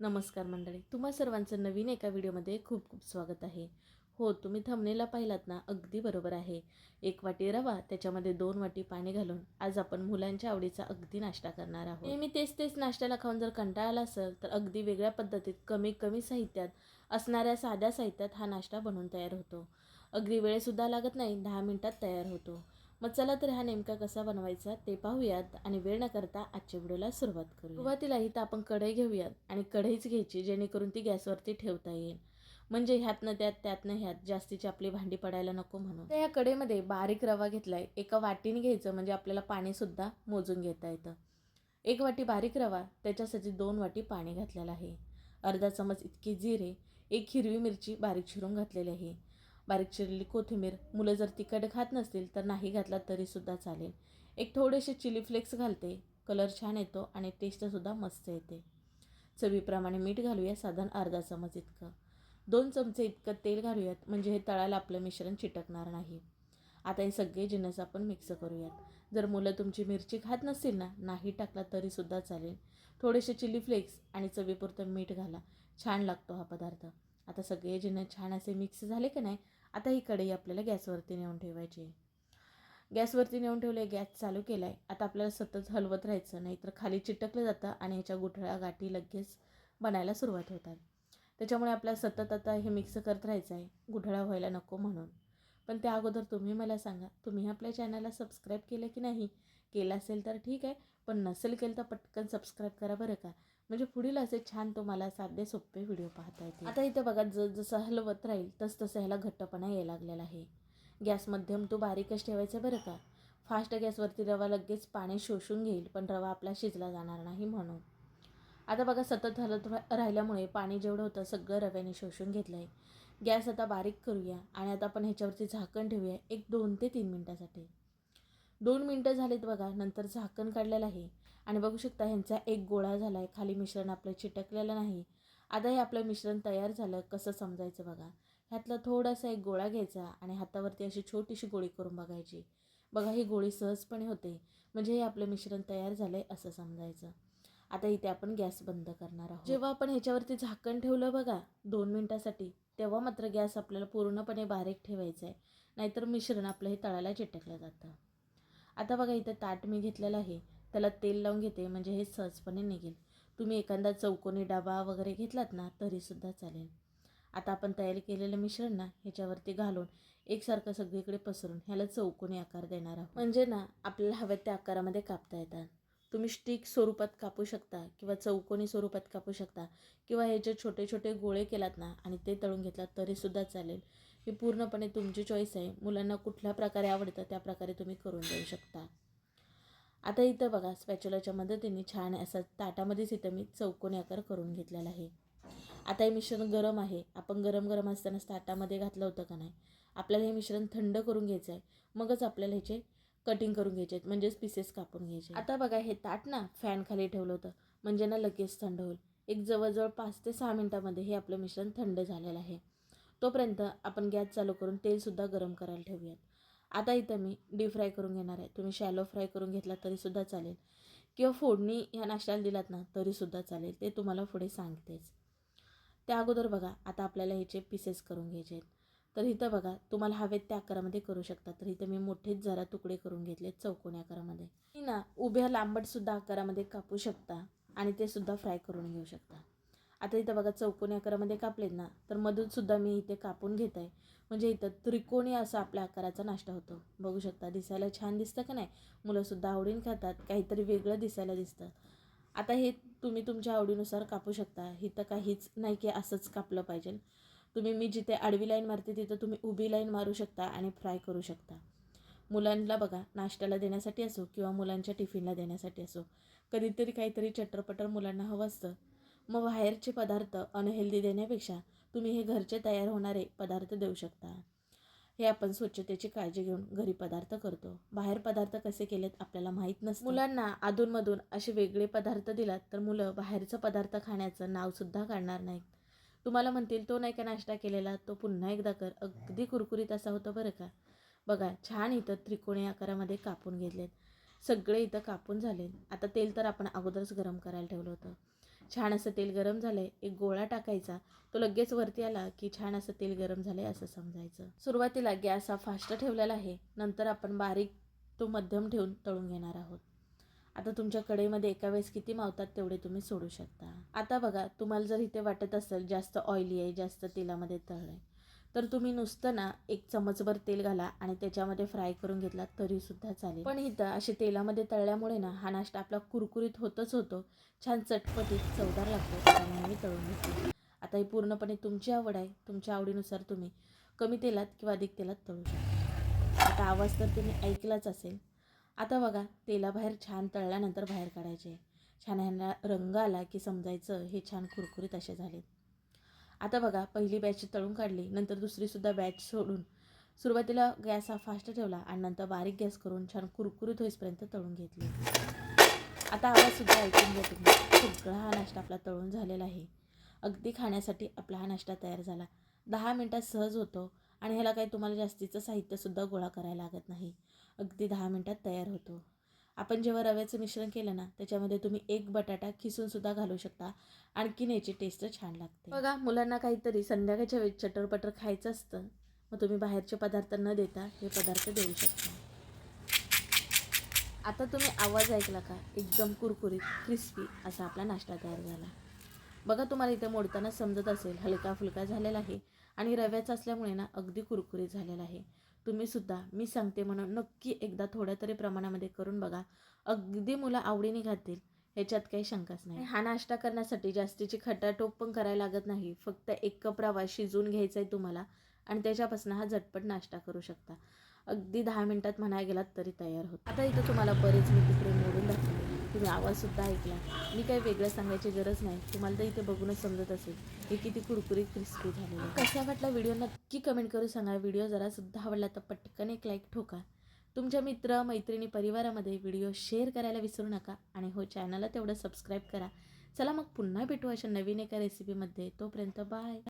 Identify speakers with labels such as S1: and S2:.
S1: नमस्कार मंडळी तुम्हा सर्वांचं नवीन एका व्हिडिओमध्ये खूप खूप स्वागत आहे. हो तुम्ही थंबनेला पाहिलात ना अगदी बरोबर आहे. एक वाटी रवा त्याच्यामध्ये दोन वाटी पाणी घालून आज आपण मुलांच्या आवडीचा अगदी नाश्ता करणार आहोत. नेहमी तेच तेच नाश्त्याला खाऊन जर कंटाळा आला असेल तर अगदी वेगळ्या पद्धतीत कमी कमी साहित्यात असणाऱ्या साध्या साहित्यात हा नाश्ता बनवून तयार होतो. अगदी वेळसुद्धा लागत नाही दहा मिनिटात तयार होतो. मग चला तर हा नेमका कसा बनवायचा ते पाहूयात आणि वेळ न करता आजच्या व्हिडिओला सुरुवात करू सुरुवातीला इथं आपण कढई घेऊयात आणि कढईच घ्यायची जेणेकरून ती गॅसवरती ठेवता येईल. म्हणजे ह्यातनं त्यात त्यातनं ह्यात जास्तीची आपली भांडी पडायला नको म्हणून. तर या कढईमध्ये बारीक रवा घेतलाय. एका वाटीने घ्यायचं म्हणजे आपल्याला पाणीसुद्धा मोजून घेता येतं. एक वाटी बारीक रवा त्याच्यासाठी दोन वाटी पाणी घातलेलं आहे. अर्धा चमच इतके जिरे एक हिरवी मिरची बारीक चिरून घातलेली आहे. बारीक चिरलेली कोथिंबीर मुलं जर तिखट खात नसतील तर नाही घातला तरीसुद्धा चालेल. एक थोडेसे चिली फ्लेक्स घालते कलर छान येतो आणि टेस्टसुद्धा मस्त येते. चवीप्रमाणे मीठ घालूया साधारण अर्धा चमच इतकं. दोन चमचे इतकं तेल घालूयात म्हणजे हे तळायला आपलं मिश्रण चिटकणार नाही. आता हे सगळे जिन्नस आपण मिक्स करूयात. जर मुलं तुमची मिरची खात नसतील ना नाही टाकला तरीसुद्धा चालेल. थोडेसे चिली फ्लेक्स आणि चवीपुरतं मीठ घाला. छान लागतो हा पदार्थ. आता सगळे जिन्नस छान असे मिक्स झाले का नाही आता ही कढई आपल्याला गॅसवरती नेऊन ठेवायची आहे. गॅसवरती नेऊन ठेवले गॅस चालू केला आहे आता आपल्याला सतत हलवत राहायचं नाहीतर खाली चिटकलं जातं आणि ह्याच्या गुठळ्या गाठी लगेच बनायला सुरुवात होतात. त्याच्यामुळे आपल्याला सतत आता हे मिक्स करत राहायचं आहे गुठळ्या व्हायला नको म्हणून. पण त्या अगोदर तुम्ही मला सांगा तुम्ही आपल्या चॅनलला सबस्क्राईब केलं की नाही? केलं असेल तर ठीक आहे पण नसेल केलं तर पटकन सबस्क्राईब करा बरं का? म्हणजे पुढील असे छान तुम्हाला साधे सोपे व्हिडिओ पाहता येतील. आता इथं बघा ज जसं हलवत राहील तस तसं ह्याला घट्टपणा यायला लागलेला आहे. गॅस मध्यम तो बारीकच ठेवायचा बरं का? फास्ट गॅसवरती रवा लगेच पाणी शोषून घेईल पण रवा आपला शिजला जाणार नाही म्हणून. आता बघा सतत हलत राहिल्यामुळे पाणी जेवढं होतं सगळं रव्याने शोषून घेतलं आहे गॅस आता बारीक करूया आणि आता आपण ह्याच्यावरती झाकण ठेवूया एक दोन ते तीन मिनटासाठी. दोन मिनटं झालीत बघा नंतर झाकण काढलेलं आहे. आणि बघू शकता ह्यांचा एक गोळा झाला आहे खाली मिश्रण आपलं चिटकलेलं नाही. आता हे आपलं मिश्रण तयार झालं. कसं समजायचं बघा. ह्यातला थोडासा एक गोळा घ्यायचा आणि हातावरती अशी छोटीशी गोळी करून बघायची. बघा ही गोळी सहजपणे होते. म्हणजे हे आपलं मिश्रण तयार झालं आहे असं समजायचं. आता इथे आपण गॅस बंद करणार आहोत. जेव्हा आपण ह्याच्यावरती झाकण ठेवलं बघा दोन मिनटासाठी तेव्हा मात्र गॅस आपल्याला पूर्णपणे बारीक ठेवायचा आहे नाहीतर मिश्रण आपलं हे तळाला चिटकलं जातं. आता बघा इथं ताट मी घेतलेलं आहे. त्याला तेल लावून घेते म्हणजे हे सहजपणे निघेल. तुम्ही एखादा चौकोनी डबा वगैरे घेतलात ना तरीसुद्धा चालेल. आता आपण तयार केलेलं मिश्रण ना ह्याच्यावरती घालून एकसारखं सगळीकडे पसरून ह्याला चौकोनी आकार देणार आहोत. म्हणजे ना आपल्याला हव्या त्या आकारामध्ये कापता येतात. तुम्ही स्टिक स्वरूपात कापू शकता किंवा चौकोनी स्वरूपात कापू शकता किंवा ह्याचे छोटे छोटे गोळे केलात ना आणि ते तळून घेतलात तरीसुद्धा चालेल. ही पूर्णपणे तुमची चॉईस आहे. मुलांना कुठल्या प्रकारे आवडतं त्या प्रकारे तुम्ही करून देऊ शकता. आता इथं बघा स्पॅच्युलाच्या मदतीने छान असं ताटामध्येच इथं मी चौकोनी आकार करून घेतलेला आहे. आता हे मिश्रण गरम आहे. आपण गरम गरम असतानाच ताटामध्ये घातलं होतं का नाही? आपल्याला हे मिश्रण थंड करून घ्यायचं आहे मगच आपल्याला ह्याचे कटिंग करून घ्यायचे आहेत. म्हणजेच पीसेस कापून घ्यायचे आता बघा हे ताट ना फॅन खाली ठेवलं होतं. म्हणजे ना लगेच थंड होईल. एक जवळजवळ पाच ते सहा मिनटामध्ये हे आपलं मिश्रण थंड झालेलं आहे. तोपर्यंत आपण गॅस चालू करून तेलसुद्धा गरम करायला ठेवूयात. आता इथं मी डीप फ्राय करून घेणार आहे. तुम्ही शॅलो फ्राय करून घेतला तरीसुद्धा चालेल. किंवा फोडणी ह्या नाश्त्याला दिलात ना तरीसुद्धा चालेल. ते तुम्हाला पुढे सांगतेच. त्या अगोदर बघा आता आपल्याला ह्याचे पीसेस करून घ्यायचे आहेत. तर इथं बघा तुम्हाला हवेत त्या आकारामध्ये करू शकता. तर इथं मी मोठेच जरा तुकडे करून घेतले चौकोनी आकारामध्ये. मी ना उभ्या लांबटसुद्धा आकारामध्ये कापू शकता आणि ते सुद्धा फ्राय करून घेऊ शकता. आता इथं बघा चौकोनी आकारामध्ये कापलेत ना तर मधूनसुद्धा मी इथे कापून घेत आहे. म्हणजे इथं त्रिकोणी असा आपल्या आकाराचा नाश्ता होतो. बघू शकता दिसायला छान दिसतं का नाही? मुलंसुद्धा आवडीन खातात काहीतरी वेगळं दिसायला दिसतं. आता हे तुम्ही तुमच्या आवडीनुसार कापू शकता. इथं काहीच नाही की असंच कापलं पाहिजे. तुम्ही मी जिथे आडवी लाईन मारते तिथं तुम्ही उभी लाईन मारू शकता आणि फ्राय करू शकता. मुलांना बघा नाश्त्याला देण्यासाठी असो किंवा मुलांच्या टिफिनला देण्यासाठी असो कधीतरी काहीतरी चटरपटर मुलांना हवं असतं. मग बाहेरचे पदार्थ अनहेल्दी देण्यापेक्षा तुम्ही हे घरचे तयार होणारे पदार्थ देऊ शकता. हे आपण स्वच्छतेची काळजी घेऊन घरी पदार्थ करतो. बाहेर पदार्थ कसे केलेत आपल्याला माहीत नसतं. मुलांना अधूनमधून असे वेगळे पदार्थ दिलात तर मुलं बाहेरचं पदार्थ खाण्याचं नावसुद्धा काढणार नाहीत. तुम्हाला म्हणतील तो नाही का नाश्ता केलेला? तो पुन्हा एकदा कर. अगदी कुरकुरीत असा होतो बरं का? बघा छान इथं त्रिकोणी आकारामध्ये कापून घेतलेत. सगळे इथं कापून झाले आता तेल तर आपण अगोदरच गरम करायला ठेवलं होतं. छान असं तेल गरम झालंय एक गोळा टाकायचा. तो लगेच वरती आला की छान असं तेल गरम झालंय असं समजायचं. सुरुवातीला गॅस हा फास्ट ठेवलेला आहे. नंतर आपण बारीक तो मध्यम ठेवून तळून घेणार आहोत. आता तुमच्या कडेमध्ये एका वेळेस किती मावतात तेवढे तुम्ही सोडू शकता. आता बघा तुम्हाला जर इथे वाटत असेल जास्त ऑइली आहे जास्त तेलामध्ये तळ आहे तर तुम्ही नुसतं ना एक चमचभर तेल घाला आणि त्याच्यामध्ये फ्राय करून घेतला तरीसुद्धा चालेल. पण इथं असे तेलामध्ये तळल्यामुळे ना हा नाश्ता आपला कुरकुरीत होतच होतो. छान चटपटीत चवदार लागतो त्यामुळे मी तळून घेतली. आता ही पूर्णपणे तुमची आवड आहे तुमच्या आवडीनुसार तुम्ही कमी तेलात किंवा अधिक तेलात तळू शकता. आता आवाज तर तुम्ही ऐकलाच असेल. आता बघा तेलाबाहेर छान तळल्यानंतर बाहेर काढायचे. छान ह्यांना रंग आला की समजायचं हे छान कुरकुरीत असे झाले आता बघा पहिली बॅच तळून काढली नंतर दुसरीसुद्धा बॅच सोडून सुरुवातीला गॅस हा फास्ट ठेवला आणि नंतर बारीक गॅस करून छान कुरकुरीत होईपर्यंत तळून घेतली. आता आवाजसुद्धा ऐकून घ्या तुम्ही. सगळा हा नाश्ता आपला तळून झालेला आहे. अगदी खाण्यासाठी आपला हा नाश्ता तयार झाला. दहा मिनटात सहज होतो आणि ह्याला काही तुम्हाला जास्तीचं साहित्यसुद्धा गोळा करायला लागत नाही. अगदी दहा मिनटात तयार होतो. आपण जेव्हा रव्याचं मिश्रण केलं ना त्याच्यामध्ये तुम्ही एक बटाटा खिसून सुद्धा घालू शकता. आणखीन याची टेस्ट छान लागते. बघा मुलांना काहीतरी संध्याकाळच्या वेळी चटरपटर खायचं असतं मग तुम्ही बाहेरचे पदार्थ न देता हे पदार्थ देऊ शकता. आता तुम्ही आवाज ऐकला का? एकदम कुरकुरीत क्रिस्पी असा आपला नाश्ता तयार झाला. बघा तुम्हाला इथे मोडताना समजत असेल हलका फुलका झालेला आहे आणि रव्याचा असल्यामुळे ना अगदी कुरकुरीत झालेला आहे. तुम्ही सुद्धा मी सांगते म्हणून नक्की एकदा थोड्या तरी प्रमाणामध्ये करून बघा. अगदी मुलं आवडीने खातील ह्याच्यात काही शंकाच नाही. हा नाश्ता करण्यासाठी जास्तीची खटाटोप पण करायला लागत नाही. फक्त एक कप रवा शिजवून घ्यायचा आहे तुम्हाला आणि त्याच्यापासून हा झटपट नाश्ता करू शकता. अगदी दहा मिनटात म्हणायला गेलात तरी तयार होत. आता इथं तुम्हाला बरेच मी तिकडे मोडून दाखवले. तुम्ही आवाजसुद्धा ऐकला. मी काही वेगळं सांगायची गरज नाही. तुम्हाला तर इथे बघूनच समजत असेल. हे किती कुरकुरीत क्रिस्पी झालेलं कसा वाटला व्हिडिओ नक्की कमेंट करून सांगा. व्हिडिओ जरासुद्धा आवडला तर पटकन एक लाईक ठोका. तुमच्या मित्र मैत्रिणी परिवारामध्ये व्हिडिओ शेअर करायला विसरू नका आणि हो चॅनलला तेवढं सबस्क्राईब करा. चला मग पुन्हा भेटू अशा नवीन एका रेसिपीमध्ये तोपर्यंत बाय